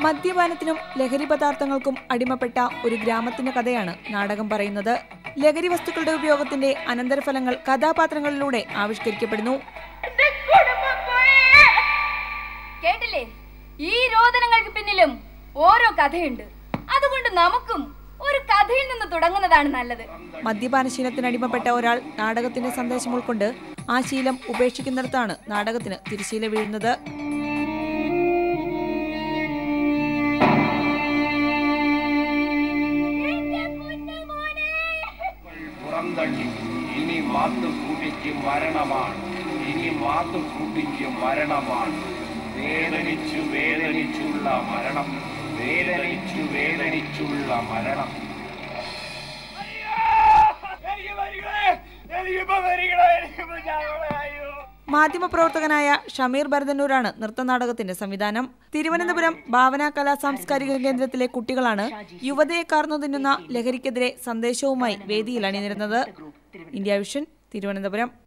മദ്യപാനത്തിനും ലഹരി പദാർത്ഥങ്ങൾക്കും അടിമപ്പെട്ട ഒരു ഗ്രാമത്തിന്റെ കഥയാണ് നാടകം പറയുന്നത്. ലഹരി വസ്തുക്കളുടെ ഉപയോഗത്തിന്റെ അനന്തരഫലങ്ങൾ കഥാപാത്രങ്ങളിലൂടെ ആവിഷ്കരിക്കപ്പെടുന്നു. ഈ രോദനങ്ങൾക്ക് പിന്നിലും ഓരോ കഥയുണ്ട്. അതുകൊണ്ട് നമുക്കും ഒരു കഥയിൽ നിന്ന് തുടങ്ങുന്നതാണ് നല്ലത്. മദ്യപാനശീലത്തിന് അടിമപ്പെട്ട ഒരാൾ നാടകത്തിന്റെ സന്ദേശം ഉൾക്കൊണ്ട് ആ ശീലം ഉപേക്ഷിക്കുന്നിടത്താണ് നാടകത്തിന് തിരിശീല വീഴുന്നത്. ഇനി ഇനി മാത്തുക്കുട്ടിക്ക് മരണമാണ്. ഇനി മാത്തുക്കുട്ടിക്ക് മരണമാണ്. വേദനിച്ചു വേദനിച്ചുള്ള മരണം. വേദനിച്ചു വേദനിച്ചുള്ള മരണം. മാധ്യമപ്രവർത്തകനായ ഷമീർ ഭരതന്നൂരാണ് നൃത്തനാടകത്തിന്റെ സംവിധാനം. തിരുവനന്തപുരം ഭാവന കലാ സാംസ്കാരിക കേന്ദ്രത്തിലെ കുട്ടികളാണ് യുവതയെ കാർന്നു തിന്നുന്ന ലഹരിക്കെതിരെ സന്ദേശവുമായി വേദിയിൽ അണിനിരുന്നത്. India vision Thiruvananthapuram.